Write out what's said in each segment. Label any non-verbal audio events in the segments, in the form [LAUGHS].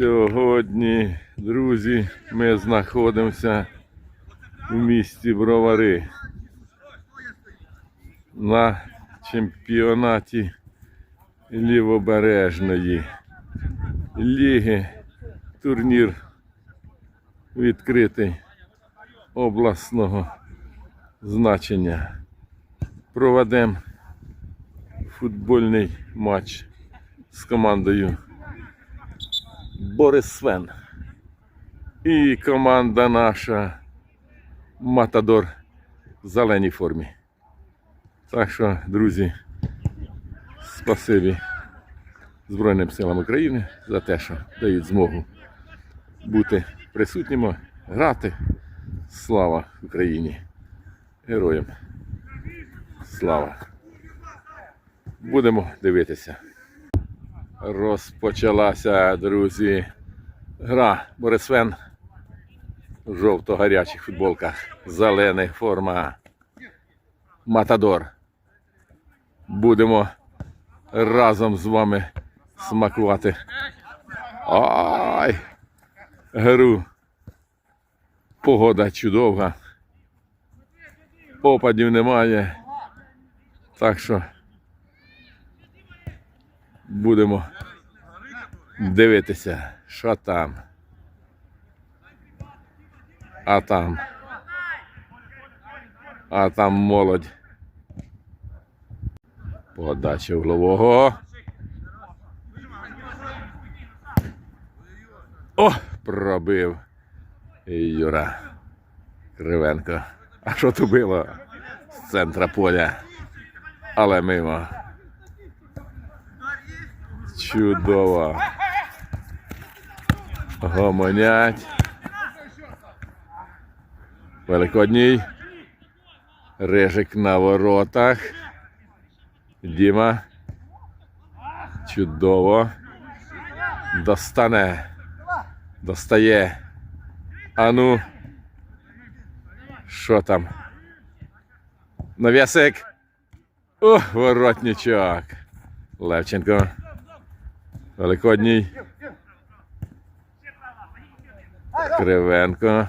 Сьогодні, друзі, ми знаходимося в місті Бровари на чемпіонаті лівобережної ліги. Турнір відкритий обласного значення. Проведемо футбольний матч з командою Борис Свен. І команда наша Матадор в зеленій формі. Так що, друзі, спасибі Збройним силам України за те, що дають змогу бути присутніми, грати. Слава Україні! Героям! Слава! Будемо дивитися. Розпочалася, друзі, гра Борисвен в жовто-гарячих футболках. Зелена форма. Матадор. Будемо разом з вами смакувати. Ай! Гру. Погода чудова. Опадів немає. Так що будемо дивитися, що там. А там. А там молодь. Подача углового. О, пробив. Юра Кривенко. А що то було з центра поля? Але мимо. Чудово. Гомонять. Великодній. Режик на воротах. Діма. Чудово. Достане. Достає. Ану. Що там? Нав'ясик. О, воротничок. Левченко. Великодній. Кривенко.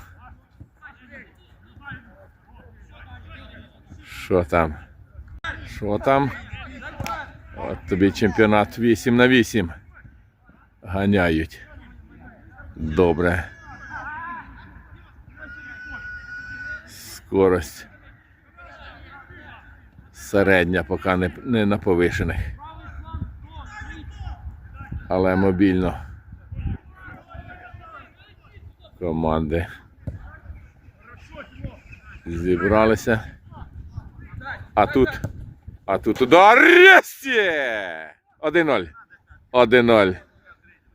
Що там? Що там? От тобі чемпіонат 8 на 8. Ганяють. Добре. Скорость. Середня, поки не, не на повишених. Але мобільно. Команди. Зібралися. А тут. А тут удар. Єсє! 1-0. 1-0.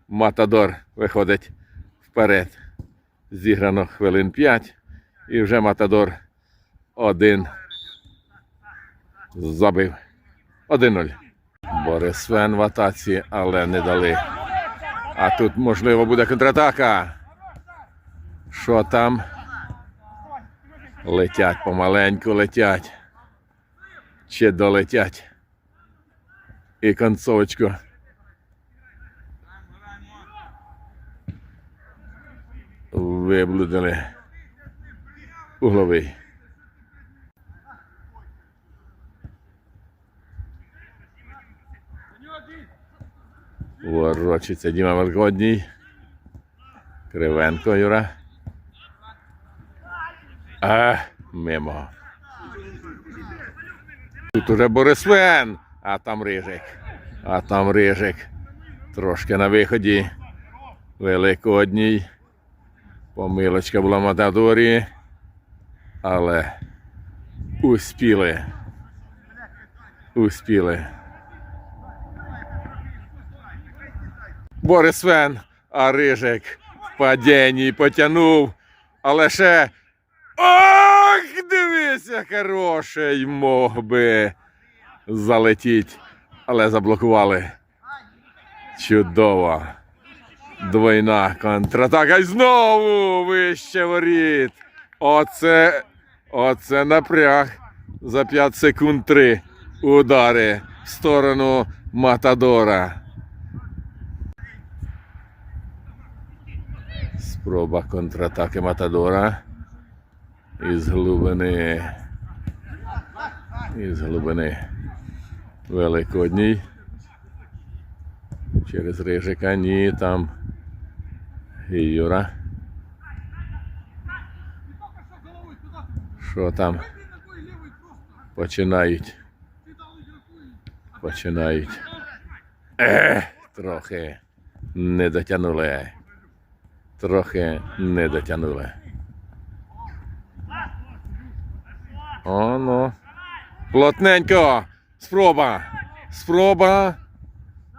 Матадор виходить вперед. Зіграно хвилин 5. І вже Матадор один забив. 1-0. Борисвен в атаці, але не дали. А тут можливо буде контратака. Що там? Летять помаленьку летять. Чи долетять. І концовочку. Виблудили. Угловий. Ворочиться Діма Великодній. Кривенко Юра. А, мимо. Тут уже Борисвен, а там Рижик. А там Рижик. Трошки на виході. Великодній. Помилочка була Матадорі. Але успіли. Успіли. Борисвен, а Рижик в падінні потягнув. Але ще. Ох, дивися, хороший мог би залетіть. Але заблокували. Чудово. Двойна контратака. І знову вище воріт. Оце, оце напряг. За 5 секунд 3 удари в сторону Матадора. Спроба контратаки Матадора. Із глибини. Із глибини Великодній. Через Рижика, ні, там і Юра. Що там? Починають. Починають. Ех, трохи не дотягнули. Трохи не дотягнули. О, ну. Плотненько. Спроба. Спроба.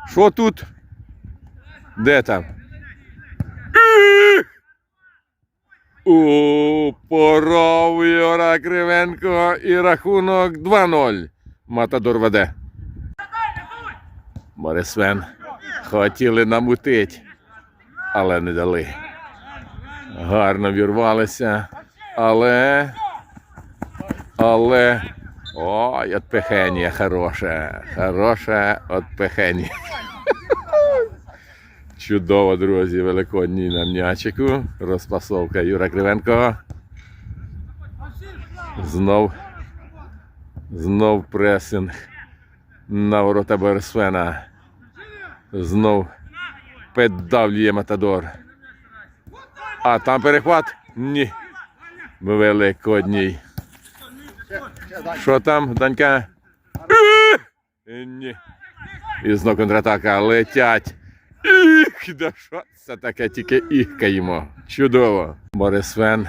Що тут? Де там? У поров Юра Кривенко і рахунок 2-0. Матадор веде. Борисвен хотіли намутить, але не дали. Гарно вірвалися, але. Але. Ой, отпехення хороше. Хороше отпехення. [LAUGHS] Чудово, друзі, великодній на м'ячику. Розпасовка Юра Кривенко. Знов. Знов пресинг на ворота Борисвена. Знов піддавлює Матадор. А там перехват? Ні. Великодній. Що там, Данька? Ні. І знов контратака летять. Іх, да що це таке, тільки іхкаємо. Чудово. Борисвен.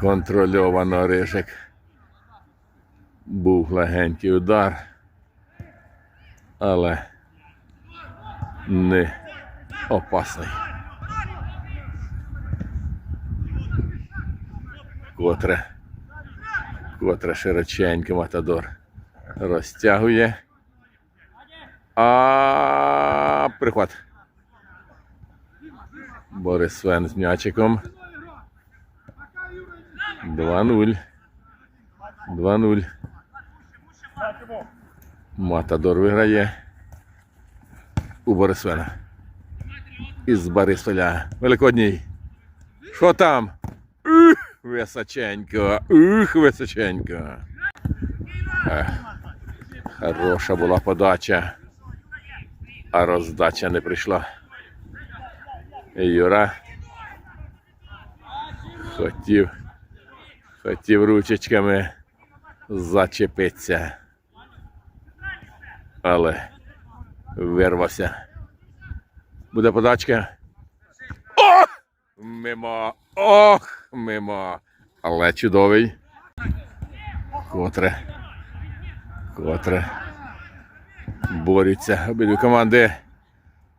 Контрольовано Рижик. Був легенький удар. Але не опасний. Котре. Котре широченько Матадор розтягує. А прихват. Борис Свен з м'ячиком. 2-0. 2-0. Матадор виграє. У Борисвена. Із Борисполя. Великодній. Що там? Височенько. Ух, височенько. Хороша була подача. А роздача не прийшла. Юра хотів, хотів ручечками зачепитися. Але вирвався. Буде подачка. О! Мимо. Ох, мимо. Але чудовий. Котре. Котре. Борються обидві команди.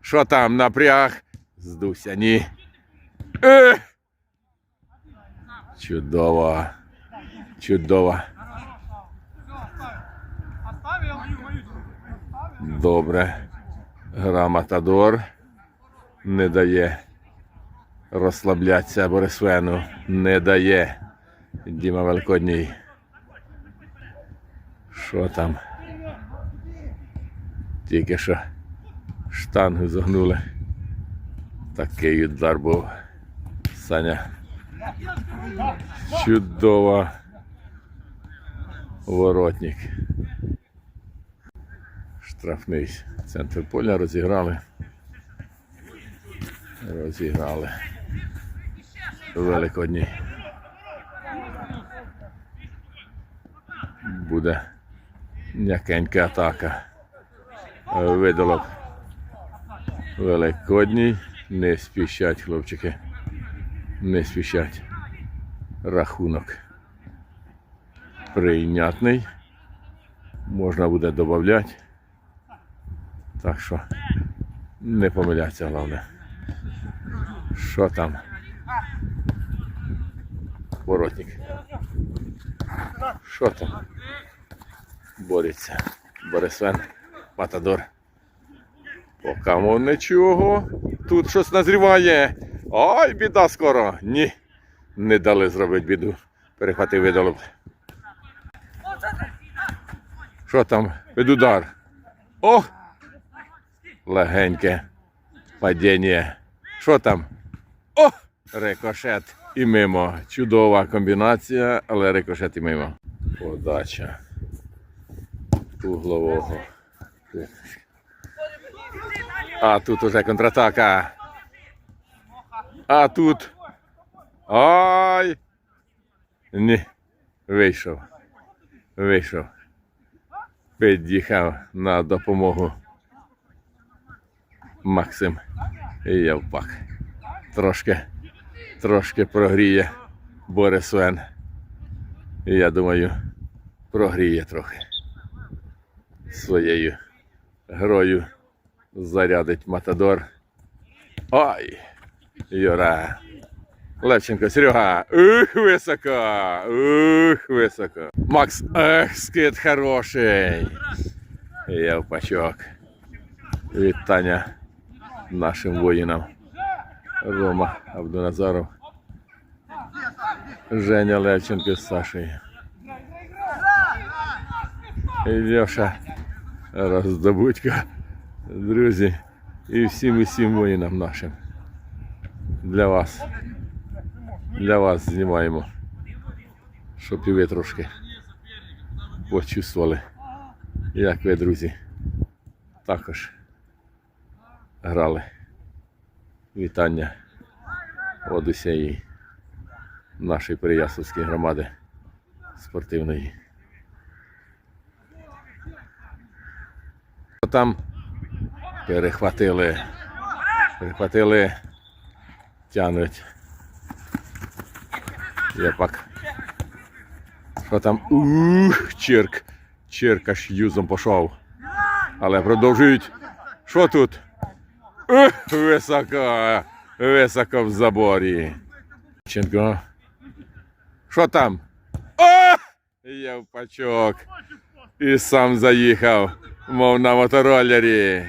Що там напряг? Здувся, ні. Е! Чудово. Чудово. Добре. Гра Матадор не дає розслаблятися Борисвену. Не дає. Діма Великодній. Що там? Тільки що штангу загнули. Такий удар був. Саня. Чудово. Воротник. Штрафний центр поля розіграли. Розіграли. Великодній. Буде м'якенька атака. Видалок. Великодній. Не спішать, хлопчики. Не спішать. Рахунок. Прийнятний. Можна буде додати. Так що не помиляться головне. Що там? Воротник. Що там? Бореться. Борисвен. Матадор. Поки нічого. Тут щось назріває. Ай, біда скоро. Ні. Не дали зробити біду. Перехватив видалок. Що там? Під. О! Легеньке падіння. Що там? О! Рикошет і мимо. Чудова комбінація, але рикошет і мимо. Подача. Углового. А тут уже контратака. А тут. Ай! Ні. Вийшов. Вийшов. Під'їхав на допомогу. Максим Євпак. Трошки, трошки прогріє Борис Вен. І я думаю, прогріє трохи. Своєю грою зарядить Матадор. Ой! Юра. Левченко, Серега. Ух, високо! Ух, високо. Макс, ех, скид хороший. Євпачок. Вітання нашим воїнам. Рома Абдуназаров. Женя Левченко з Сашею. І Льоша Роздобудька. Друзі. І всім усім воїнам нашим. Для вас. Для вас знімаємо. Щоб і ви трошки почувствували, як ви, друзі, також грали. Вітання від усієї нашої Переяславської громади спортивної. Там перехватили, перехватили, тянуть. Я пак. Що там? Ух, черк. Черк аж юзом пішов. Але продовжують. Що тут? Високо. Високо в заборі. Ченко. Що там? О! Я в пачок. І сам заїхав, мов на мотороллері.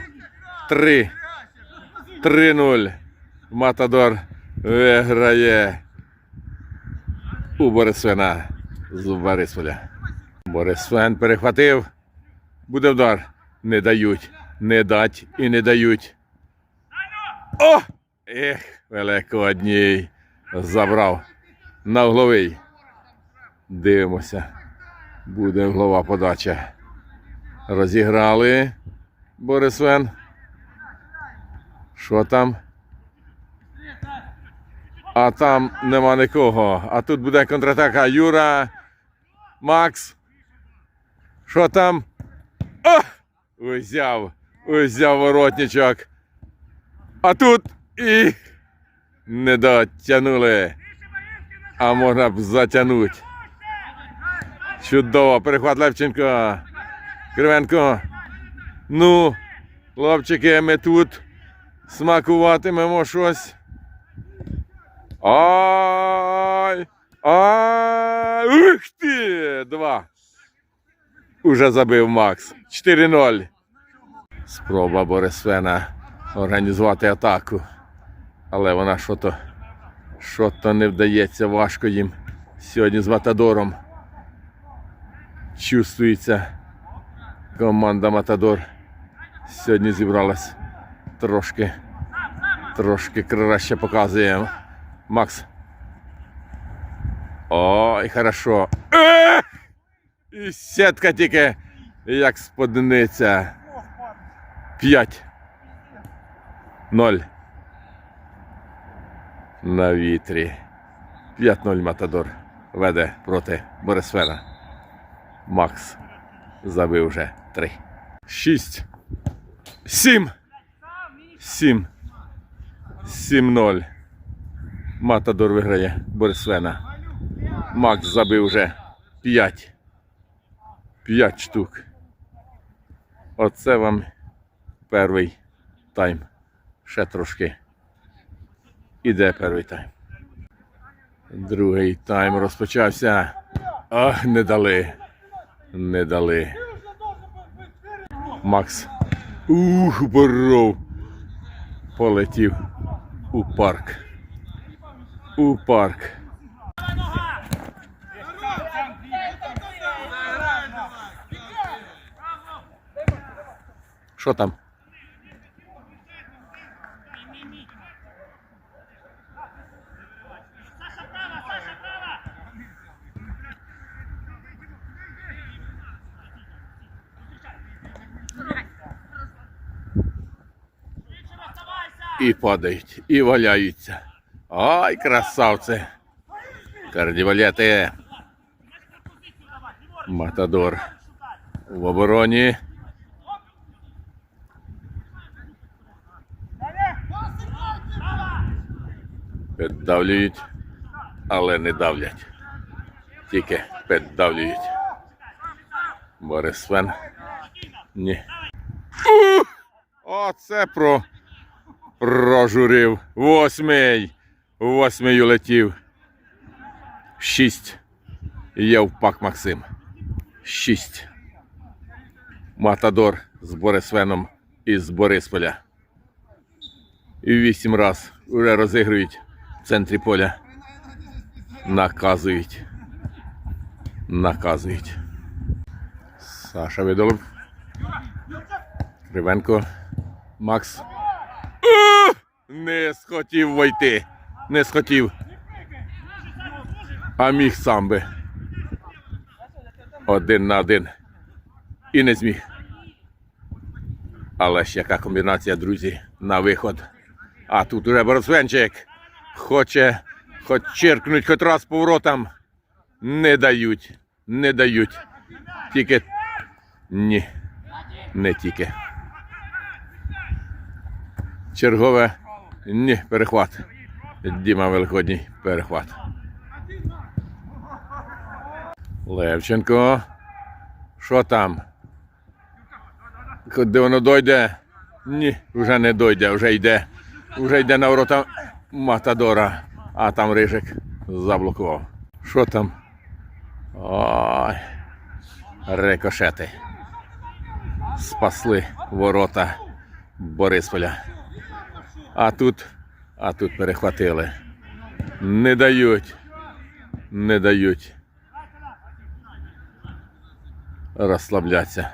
Три. 3-0. Матадор виграє у Борисвина з Борисполя. Борисвен перехватив. Буде вдар. Не дають. Не дать і не дають. О! Ех, великодній. Забрав. На угловий. Дивимося. Буде углова подача. Розіграли. Борисвен. Що там? А там нема нікого. А тут буде контратака. Юра. Макс. Що там? О! Узяв. Узяв воротничок. А тут і не дотягнули. А можна б затягнути. Чудово. Перехват Левченко. Кривенко. Ну, хлопчики, ми тут смакуватимемо щось. Ай! Ай! Ух ти! Два. Уже забив Макс. 4-0. Спроба Борисвена організувати атаку. Але вона що-то що-то не вдається важко їм сьогодні з Матадором. Чувствується команда Матадор. Сьогодні зібралась трошки, трошки краще показує. Макс. Ой, хорошо. Ех! І сітка тільки як сподниця. П'ять. Ноль. На вітрі. 5-0 Матадор веде проти Борисфера. Макс забив вже три. Шість. Сім. Сім. Сім-ноль. Матадор виграє Борисвена. Макс забив вже 5. 5 штук. Оце вам перший тайм. Ще трошки. Іде перший тайм. Другий тайм розпочався. Ах, не дали. Не дали. Макс. Ух, боров. Полетів у парк. У парк. Що там? І падають, і валяються. Ай, красавці! Кардівалети. Матадор в обороні. Піддавлюють, але не давлять. Тільки піддавлюють. Борис Свен. Ні. Оце про прожурив. Восьмий. Восьмий улетів. Шість. Євпак Максим. Шість. Матадор з Борисвеном із Борисполя. Вісім раз вже розігрують в центрі поля. Наказують. Наказують. Саша Видолов. Кривенко. Макс. Не схотів войти. Не схотів. А міг сам би. Один на один. І не зміг. Але ж яка комбінація, друзі, на виход. А тут уже Борисвенчик хоче хоч черкнуть хоч раз поворотом. Не дають. Не дають. Тільки. Ні. Не тільки. Чергове. Ні, перехват. Діма Великодній перехват. Левченко. Що там? Куди воно дойде? Ні, вже не дойде, вже йде. Вже йде на ворота Матадора, а там Рижик заблокував. Що там? Ой. Рикошети. Спасли ворота Борисполя. А тут, а тут перехватили. Не дають. Не дають. Розслабляться.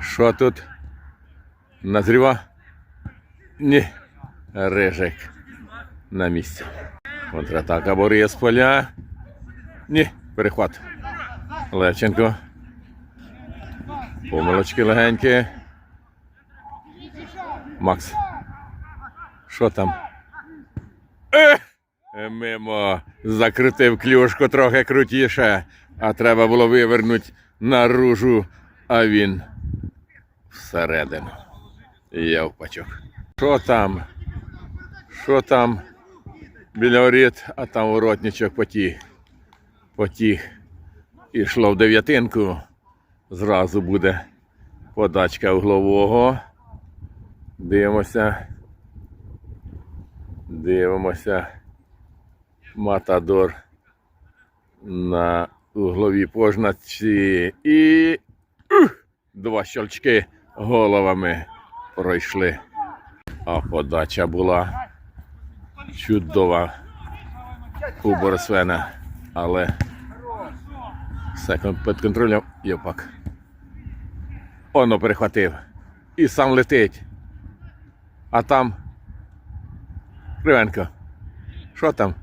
Що тут? Назріва? Ні. Рижик на місці. Контратака Борисполя. Ні, перехват. Левченко. Помилочки легенькі. Макс. Що там? Ех! Мимо. Закрутив клюшку трохи крутіше, а треба було вивернути наружу, а він всередину. Явпачок. Що там? Що там? Біля воріт, а там воротничок потіг. Потіг. Ішло в дев'ятинку. Зразу буде подачка углового. Дивимося. Дивимося. Матадор на угловій пожнаці. І ух, два щелчки головами пройшли. А подача була чудова у Борисвена, але все під контролем Євпак. Оно перехватив. І сам летить. А там Кривенко. Що там?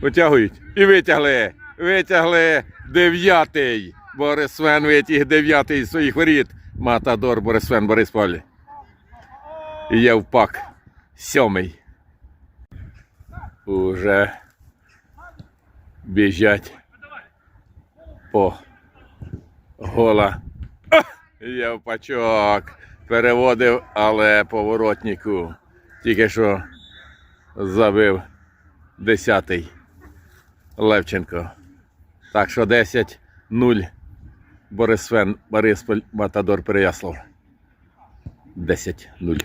Витягують. І витягли. Витягли дев'ятий. Борисвен витяг дев'ятий з своїх воріт. Матадор Борисвен Борисполь. І Євпак. Сьомий. Уже біжать по гола. Євпачок переводив, але поворотнику. Тільки що забив десятий Левченко. Так що 10-0 Борисвен Борисполь Матадор Переяслав. 10-0.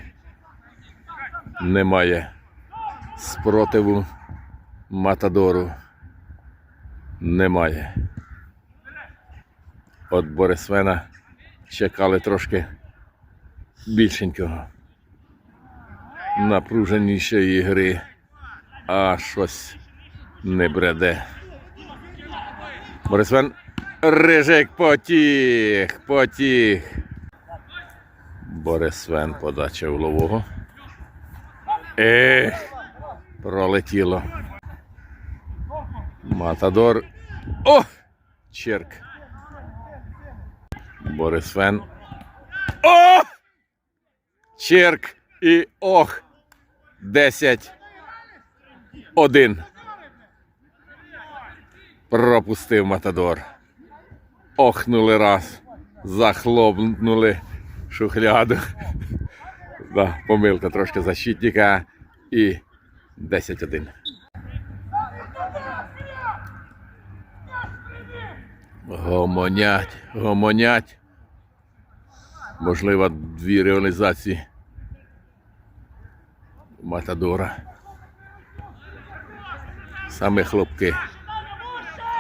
Немає спротиву Матадору. Немає. От Борисвена чекали трошки більшенького. Напруженішої гри, а щось не бреде. Борисвен Рижик потіг, потіг. Борисвен подача улового. Ех, пролетіло. Матадор. О! Черк. Борисвен. О! Черк і ох. 10. 1. Пропустив Матадор. Охнули раз. Захлопнули шухляду. Да, помилка трошки защитника. І 10-1. Гомонять, гомонять. Можливо, дві реалізації Матадора. Саме хлопки.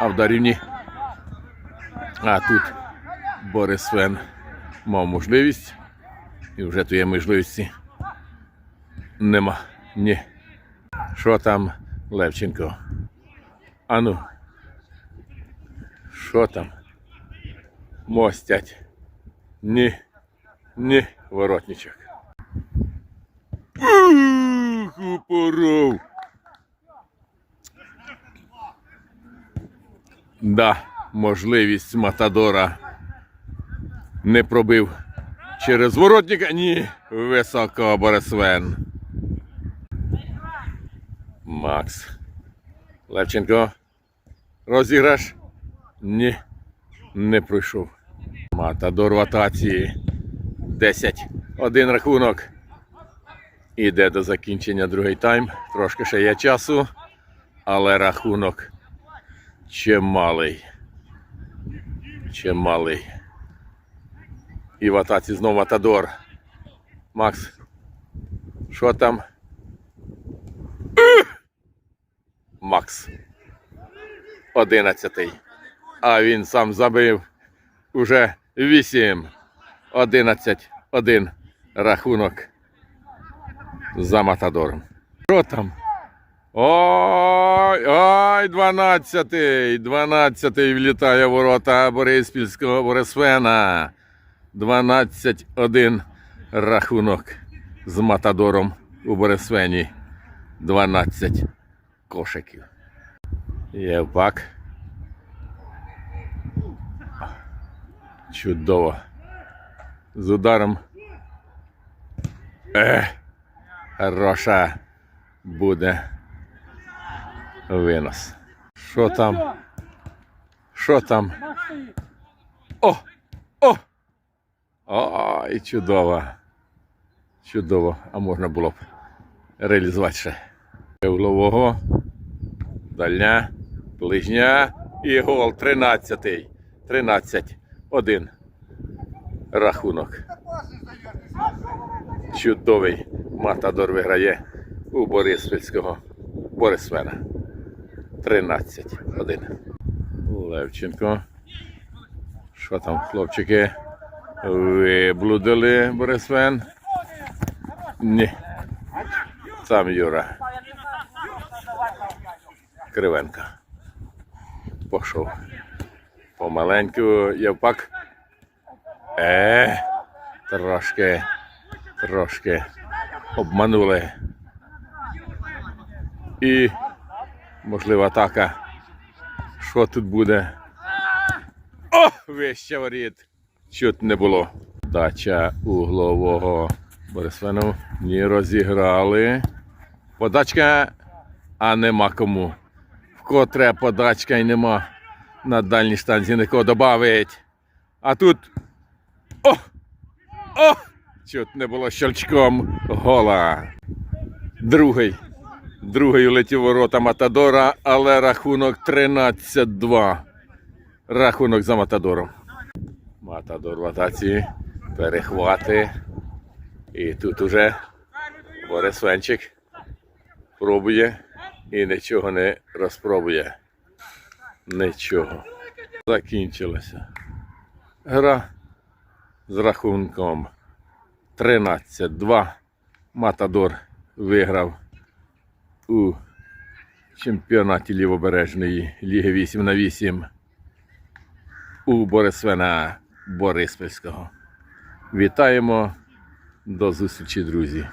А в Дарівні. А тут Борис Свен мав можливість. І вже тієї можливості нема. Ні. Що там, Левченко? Ану. Що там? Мостять. Ні. Ні, воротничок. Ух, упоров. Да, можливість Матадора не пробив через воротника. Ні, високо Борисвен. Макс. Левченко. Розіграш? Ні, не пройшов. Матадор в атаці. 10. Один рахунок. Іде до закінчення другий тайм. Трошки ще є часу, але рахунок чималий. Чималий. І в атаці знову Матадор. Макс. Що там? Макс. Одинадцятий. А він сам забив уже вісім. 11-1 рахунок за Матадором. Що там? Ой, ой, 12-й, 12-й влітає ворота Бориспільського Борисвена. 12-1 рахунок з Матадором у Борисвені. 12 кошиків. Євпак. Чудово. З ударом. Ех, хороша буде винос. Що там? Що там? О! О! Ой, чудово. Чудово. А можна було б реалізувати ще. Углового. Дальня. Ближня. І гол 13. 13. 1 рахунок. Чудовий Матадор виграє у Бориспільського Борисвена. 13-1. Левченко. Що там, хлопчики? Виблудили Борисвен? Ні. Сам Юра. Кривенко. Пішов. Помаленьку Євпак. Е, трошки, трошки обманули. І, можливо, атака. Що тут буде? О, вище воріт. Чуть не було. Дача углового Борисвену. Ні, розіграли. Подачка, а нема кому. Вкотре подачка і нема. На дальній станції нікого добавить. А тут о! О! Чуть не було щелчком гола. Другий. Другий улетів ворота Матадора, але рахунок 13-2. Рахунок за Матадором. Матадор в атаці. Перехвати. І тут уже Борис Венчик пробує і нічого не розпробує. Нічого. Закінчилася. Гра з рахунком 13-2. Матадор виграв у чемпіонаті Лівобережної Ліги 8 на 8 у Борисвена Бориспільського. Вітаємо до зустрічі, друзі!